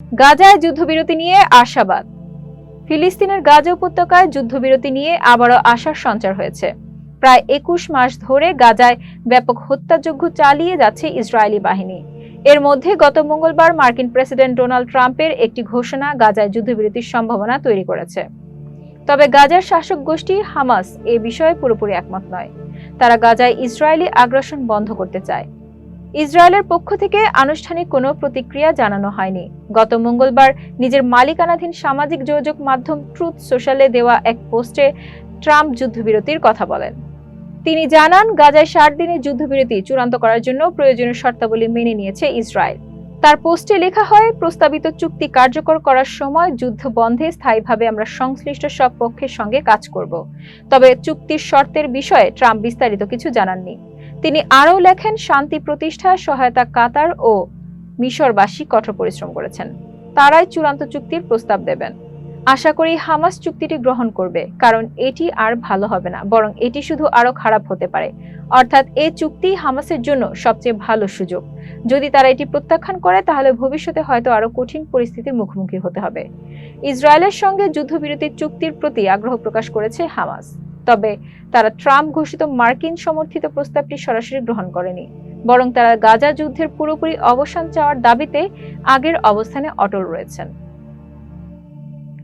গাজায় যুদ্ধবিরতি নিয়ে আশাবাদ। ফিলিস্তিনের গাজা উপত্যকায় যুদ্ধবিরতি নিয়ে আবারও আশার সঞ্চার হয়েছে। প্রায় একুশ মাস ধরে গাজায় ব্যাপক হত্যাযজ্ঞ চালিয়ে যাচ্ছে ইসরায়েলি বাহিনী। এর মধ্যে গত মঙ্গলবার মার্কিন প্রেসিডেন্ট ডোনাল্ড ট্রাম্পের একটি ঘোষণা গাজায় যুদ্ধবিরতির সম্ভাবনা তৈরি করেছে। তবে গাজার শাসক গোষ্ঠী হামাস এ বিষয়ে পুরোপুরি একমত নয়। তারা গাজায় ইসরায়েলি আগ্রাসন বন্ধ করতে চায়। ইসরায়েলের পক্ষ থেকে আনুষ্ঠানিক কোনো প্রতিক্রিয়া জানানো হয়নি। গত মঙ্গলবার নিজের মালিকানাধীন সামাজিক যোগাযোগ মাধ্যম ট্রুথ সোশ্যালে দেওয়া এক পোস্টে ট্রাম্প যুদ্ধবিরতির কথা বলেন। তিনি জানান, গাজায় ষাট দিনের যুদ্ধবিরতি চূড়ান্ত করার জন্য প্রয়োজনীয় শর্তাবলী মেনে নিয়েছে ইসরায়েল। তার পোস্টে লেখা হয়, প্রস্তাবিত চুক্তি কার্যকর করার সময় যুদ্ধ বন্ধে স্থায়ীভাবে আমরা সংশ্লিষ্ট সব পক্ষের সঙ্গে কাজ করব। তবে চুক্তির শর্তের বিষয়ে ট্রাম্প বিস্তারিত কিছু জানাননি। তিনি আরও লেখেন, শান্তি প্রতিষ্ঠা, সহায়তা কাতার ও মিশরবাসী কঠোর পরিশ্রম করেছেন। তারাই চূড়ান্ত চুক্তির প্রস্তাব দেবেন। আশা করি হামাস চুক্তিটি গ্রহণ করবে, কারণ এটি আর ভালো হবে না, বরং এটি শুধু আরও খারাপ হতে পারে। অর্থাৎ এ চুক্তি হামাসের জন্য সবচেয়ে ভালো সুযোগ। যদি তারা এটি প্রত্যাখ্যান করে, তাহলে ভবিষ্যতে হয়তো আরও কঠিন পরিস্থিতির মুখোমুখি হতে হবে। ইসরায়েলের সঙ্গে যুদ্ধবিরতির চুক্তির প্রতি আগ্রহ প্রকাশ করেছে হামাস। তবে তারা ট্রাম্প ঘোষিত মার্কিন সমর্থিত প্রস্তাবটি সরাসরি গ্রহণ করেনি, বরং তারা গাজা যুদ্ধের পুরোপুরি অবসান চাওয়ার দাবিতে আগের অবস্থানে অটল রয়েছেন।